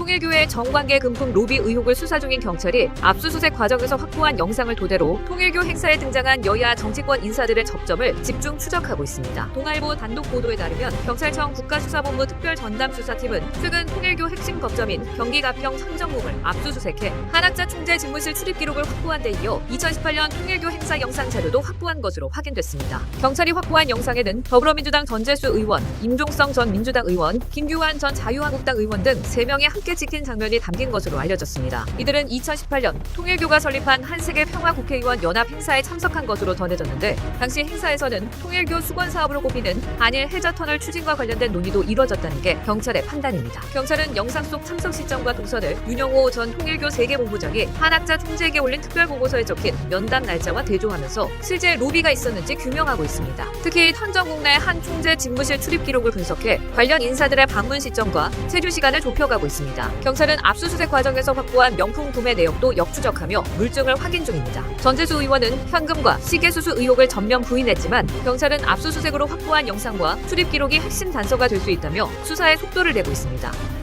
통일교의 정관계 금품 로비 의혹을 수사 중인 경찰이 압수수색 과정에서 확보한 영상을 토대로 통일교 행사에 등장한 여야 정치권 인사들의 접점을 집중 추적하고 있습니다. 동아일보 단독 보도에 따르면 경찰청 국가수사본부 특별전담수사팀은 최근 통일교 핵심 거점인 경기 가평 선정궁을 압수수색해 한학자 총재 집무실 출입 기록을 확보한 데 이어 2018년 통일교 행사 영상 자료도 확보한 것으로 확인됐습니다. 경찰이 확보한 영상에는 더불어민주당 전재수 의원, 임종성 전 민주당 의원, 김규환 전 자유한국당 의원 등 3명이 함께 찍힌 장면이 담긴 것으로 알려졌습니다. 이들은 2018년 통일교가 설립한 한세계 평화국회의원 연합 행사에 참석한 것으로 전해졌는데 당시 행사에서는 통일교 수건 사업으로 꼽히는 한일 해저터널 추진과 관련된 논의도 이뤄졌다는 게 경찰의 판단입니다. 경찰은 영상 속 참석 시점과 동선을 윤영호 전 통일교 세계본부장이 한학자 총재에게 올린 특별보고서에 적힌 면담 날짜와 대조하면서 실제 로비가 있었는지 규명하고 있습니다. 특히 선정국 내 한 총재 집무실 출입 기록을 분석해 관련 인사들의 방문 시점과 체류 시간을 좁혀가고 있습니다. 경찰은 압수수색 과정에서 확보한 명품 구매 내역도 역추적하며 물증을 확인 중입니다. 전재수 의원은 현금과 시계 수수 의혹을 전면 부인했지만 경찰은 압수수색으로 확보한 영상과 출입 기록이 핵심 단서가 될 수 있다며 수사에 속도를 내고 있습니다.